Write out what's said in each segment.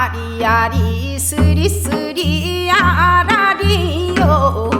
ありありすりすりあらりよ。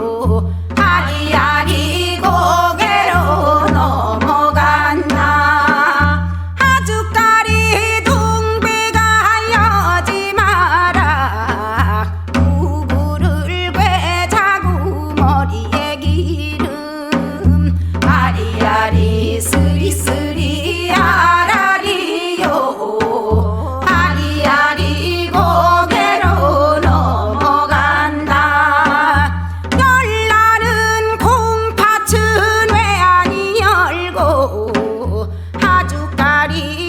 to party.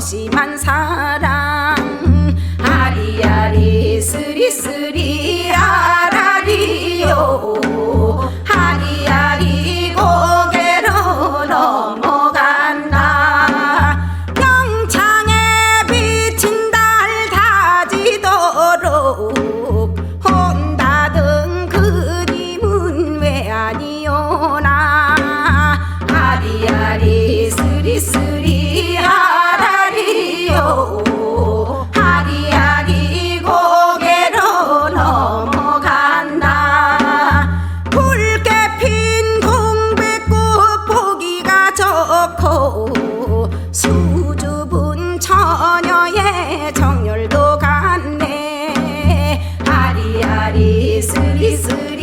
소심한 사람 정열도 갔네. 아리아리 스리스리.